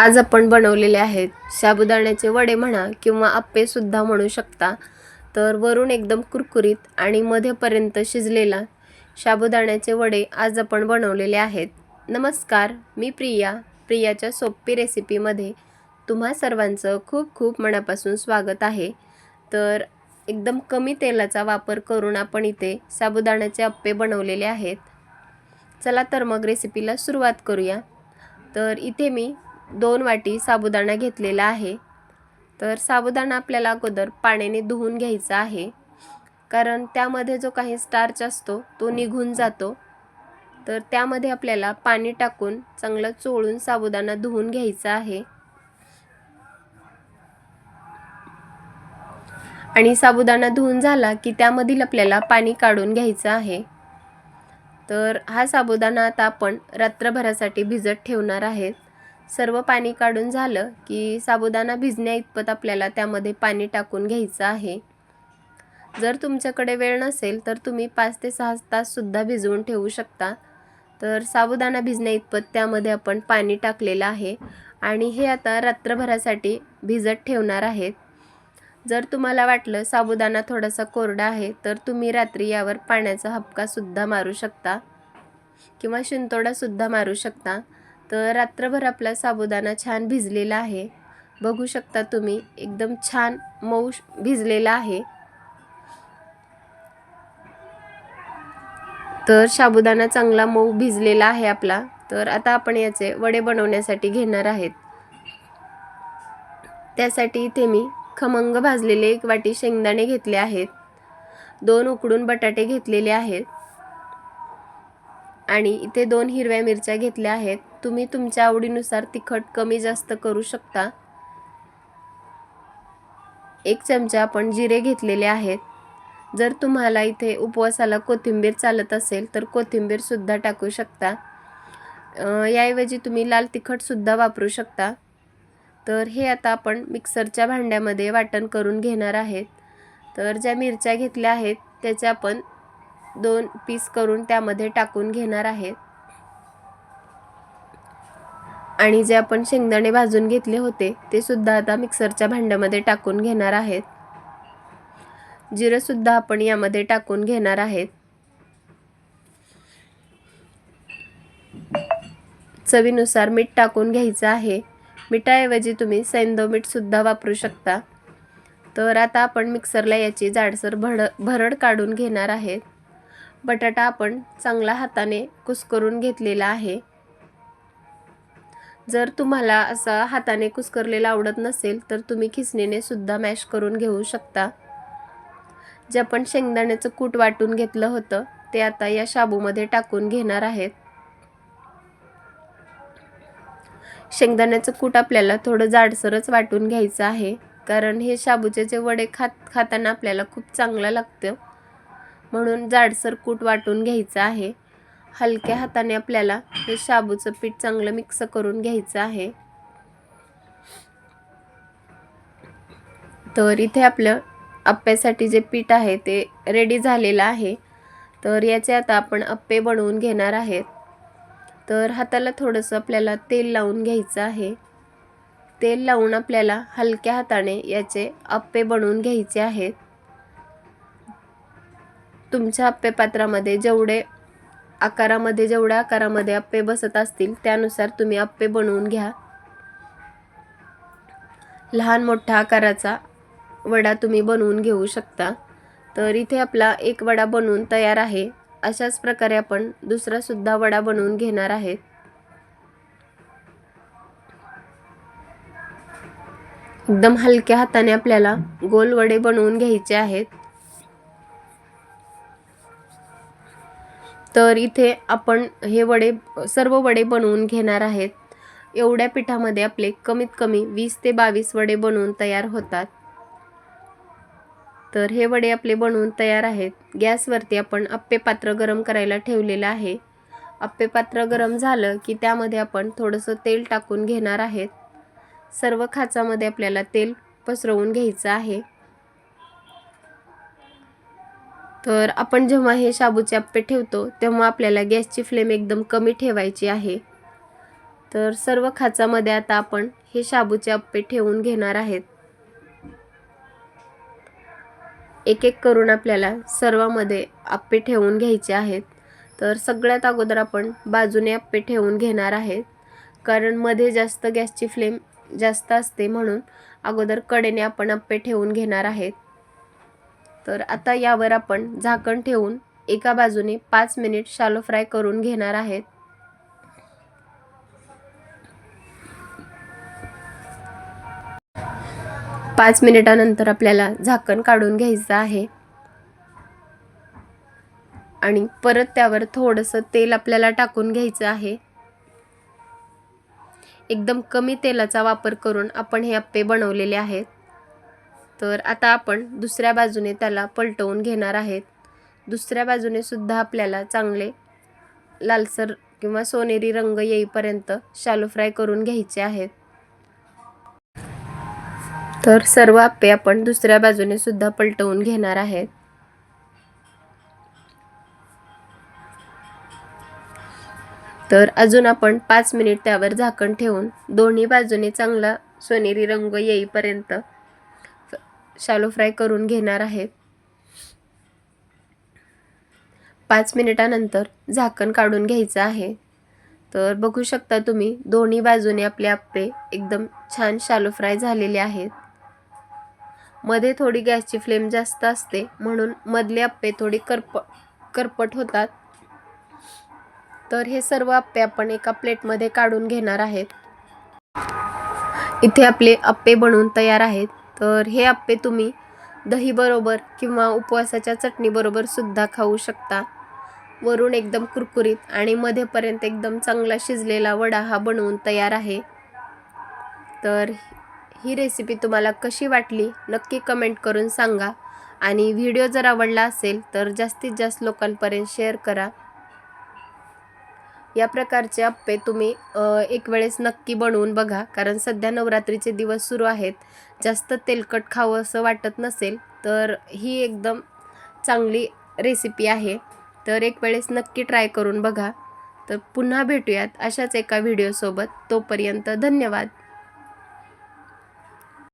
आज आपण बनवलेले आहेत साबुदाण्याचे वडे म्हणा किंवा आप्पेसुद्धा म्हणू शकता. तर वरून एकदम कुरकुरीत आणि मध्यपर्यंत शिजलेला साबुदाण्याचे वडे आज आपण बनवलेले आहेत. नमस्कार मी प्रिया. प्रियाच्या सोपी रेसिपीमध्ये तुम्हा सर्वांचं खूप खूप मनापासून स्वागत आहे. तर एकदम कमी तेलाचा वापर करून आपण इथे साबुदाण्याचे अप्पे बनवलेले आहेत. चला तर मग रेसिपीला सुरुवात करूया. तर इथे मी दोन वाटी साबुदाणा घेतलेला आहे. तर साबुदाणा आपल्याला अगोदर पाण्याने धुवून घ्यायचा आहे. कारण त्यामध्ये जो काही स्टार्च असतो तो निघून जातो. तर त्यामध्ये आपल्याला पाणी टाकून चांगलं चोळून साबुदाणा धुवून घ्यायचा आहे. आणि साबुदाणा धुवून झाला की त्यामधील आपल्याला पाणी काढून घ्यायचं आहे. तर हा साबुदाणा आता आपण रात्रभरासाठी भिजत ठेवणार आहेत. सर्व पाणी काढून झालं की साबुदाणा भिजण्या इतपत आपल्याला त्यामध्ये पाणी टाकून घ्यायचं आहे. जर तुमच्याकडे वेळ नसेल तर तुम्ही पाच ते सहा ताससुद्धा भिजवून ठेवू शकता. तर साबुदाणा भिजण्या इतपत त्यामध्ये आपण पाणी टाकलेलं आहे आणि हे आता रात्रभरासाठी भिजत ठेवणार आहेत. जर तुम्हाला वाटलं साबुदाणा थोडासा कोरडा आहे तर तुम्ही रात्री यावर पाण्याचा हपकासुद्धा मारू शकता किंवा शिंतोडासुद्धा मारू शकता. तर रात्रभर आपला साबुदाणा छान भिजलेला आहे. बघू शकता तुम्ही एकदम छान मऊ भिजलेला आहे. तर साबुदाणा चांगला मऊ भिजलेला आहे आपला. तर आता आपण याचे वडे बनवण्यासाठी घेणार आहेत. त्यासाठी इथे मी खमंग भाजलेले एक वाटी शेंगदाणे घेतले आहेत. दोन उकडून बटाटे घेतलेले आहेत. आणि इथे दोन हिरव्या मिरच्या घेतल्या आहेत. तुम्ही तुमच्या आवडीनुसार तिखट कमी जास्त करू शकता. एक चमचा आपण जिरे घेतलेले आहेत. जर तुम्हाला इथे उपवासाला कोथिंबीर चालत असेल तर कोथिंबीरसुद्धा टाकू शकता. याऐवजी तुम्ही लाल तिखटसुद्धा वापरू शकता. तर हे आता आपण मिक्सरच्या भांड्यामध्ये वाटण करून घेणार आहेत. तर ज्या मिरच्या घेतल्या आहेत त्याच्या आपण दोन पीस करून त्यामध्ये टाकून घेणार आहेत. आणि जे आपण शेंगदाणे भाजून घेतले होते ते सुद्धा आता मिक्सरच्या भांड्यामध्ये टाकून घेणार आहेत. जिरंसुद्धा आपण यामध्ये टाकून घेणार आहेत. चवीनुसार मीठ टाकून घ्यायचं आहे. मिठाऐवजी तुम्ही सैंदव मीठसुद्धा वापरू शकता. तर आता आपण मिक्सरला याची जाडसर भड भरड काढून घेणार आहेत. बटाटा आपण चांगला हाताने कुस्करून घेतलेला आहे. जर तुम्हाला असा हाताने कुस्करलेला आवडत नसेल तर तुम्ही खिसणीने सुद्धा मॅश करून घेऊ शकता. जे आपण शेंगदाण्याचं कूट वाटून घेतलं होतं ते आता या शाबूमध्ये टाकून घेणार आहेत. शेंगदाण्याचं कूट आपल्याला थोडं जाडसरच वाटून घ्यायचं आहे कारण हे शाबूचे जे वडे खात खाताना आपल्याला खूप चांगलं लागतं. म्हणून जाडसर कूट वाटून घ्यायचं आहे. हलक्या हाताने आपल्याला हे शाबूचं पीठ चांगलं मिक्स करून घ्यायचं आहे. तर इथे आपलं अप्प्यासाठी जे पीठ आहे ते रेडी झालेलं आहे. तर याचे आता आपण अप्पे बनवून घेणार आहेत. तर हाताला थोडंसं आपल्याला तेल लावून घ्यायचं आहे. तेल लावून आपल्याला हलक्या हाताने याचे अप्पे बनवून घ्यायचे आहेत. तुमच्या अप्पे पात्रामध्ये जेवढे आकारामध्ये जेवढ्या आकारामध्ये अप्पे बसत असतील त्यानुसार तुम्ही अप्पे बनवून घ्या. लहान मोठ्या आकाराचा वडा तुम्ही बनवून घेऊ शकता. तर इथे आपला एक वडा बनवून तयार आहे. अशाच प्रकारे आपण दुसरासुद्धा वडा बनवून घेणार आहेत एकदम हलक्या हाताने आपल्याला गोल वडे बनवून घ्यायचे आहेत. तर इथे आपण हे वडे सर्व वडे बनवून घेणार आहेत. एवढ्या पिठामध्ये आपले कमीत कमी वीस ते बावीस वडे बनवून तयार होतात. तर हे वडे आपले बनवून तयार आहेत. गॅसवरती आपण अप्पे पात्र गरम करायला ठेवलेलं आहे. अप्पे पात्र गरम झालं की त्यामध्ये आपण थोडंसं तेल टाकून घेणार आहेत. सर्व खाचामध्ये आपल्याला तेल पसरवून घ्यायचं आहे. तर आपण जेव्हा हे शाबूचे आप्पे ठेवतो तेव्हा आपल्याला गॅसची फ्लेम एकदम कमी ठेवायची आहे. तर सर्व खाचामध्ये आता आपण हे शाबूचे अप्पे ठेवून घेणार आहेत. एक एक करून आपल्याला सर्वामध्ये आप्पे ठेवून घ्यायचे आहेत. तर सगळ्यात अगोदर आपण बाजूने अप्पे ठेवून घेणार आहेत. कारण मध्ये जास्त गॅसची फ्लेम जास्त असते म्हणून अगोदर कडेने आपण आप्पे ठेवून घेणार आहेत. तर आता यावर आपण झाकण ठेवून एका बाजूने पाच मिनिट शालो फ्राय करून घेणार आहेत. पाच मिनिटानंतर आपल्याला झाकण काढून घ्यायचं आहे. आणि परत त्यावर थोडंसं तेल आपल्याला टाकून घ्यायचं आहे. एकदम कमी तेलाचा वापर करून आपण हे अप्पे बनवलेले आहेत. तर आता आपण दुसऱ्या बाजूने त्याला पलटवून घेणार आहेत. दुसऱ्या बाजूने सुद्धा आपल्याला चांगले लालसर किंवा सोनेरी रंग येईपर्यंत शालो फ्राय करून घ्यायचे आहेत. तर सर्व आपे आपण दुसऱ्या बाजूने सुद्धा पलटवून घेणार आहेत. तर अजून आपण पाच मिनिट त्यावर झाकण ठेवून दोन्ही बाजूने चांगला सोनेरी रंग येईपर्यंत शालो फ्राय करून घेणार आहेत पाच मिनिटानंतर झाकण काढून घ्यायचं आहे. तर बघू शकता तुम्ही दोन्ही बाजूने आपले आप्पे एकदम छान शालो फ्राय झालेले आहेत. मध्ये थोडी गॅसची फ्लेम जास्त असते म्हणून मधले आप्पे थोडी करप करपट होतात. तर हे सर्व आप्पे आपण एका प्लेटमध्ये काढून घेणार आहेत. इथे आपले अप्पे बनवून तयार आहेत. तर हे अप्पे तुम्ही दहीबरोबर किंवा उपवासाच्या चटणीबरोबर सुद्धा खाऊ शकता. वरून एकदम कुरकुरीत आणि मध्येपर्यंत एकदम चांगला शिजलेला वडा हा बनवून तयार आहे. तर ही रेसिपी तुम्हाला कशी वाटली नक्की कमेंट करून सांगा आणि व्हिडिओ जर आवडला असेल तर जास्तीत जास्त लोकांपर्यंत शेअर करा. या प्रकारचे अप्पे तुम्ही एक वेळेस नक्की बनवून बघा. कारण सध्या नवरात्रीचे दिवस सुरू आहेत. जास्त तेलकट खावं असं वाटत नसेल तर ही एकदम चांगली रेसिपी आहे. तर एक वेळेस नक्की ट्राय करून बघा. तर पुन्हा भेटूयात अशाच एका व्हिडिओसोबत तोपर्यंत धन्यवाद.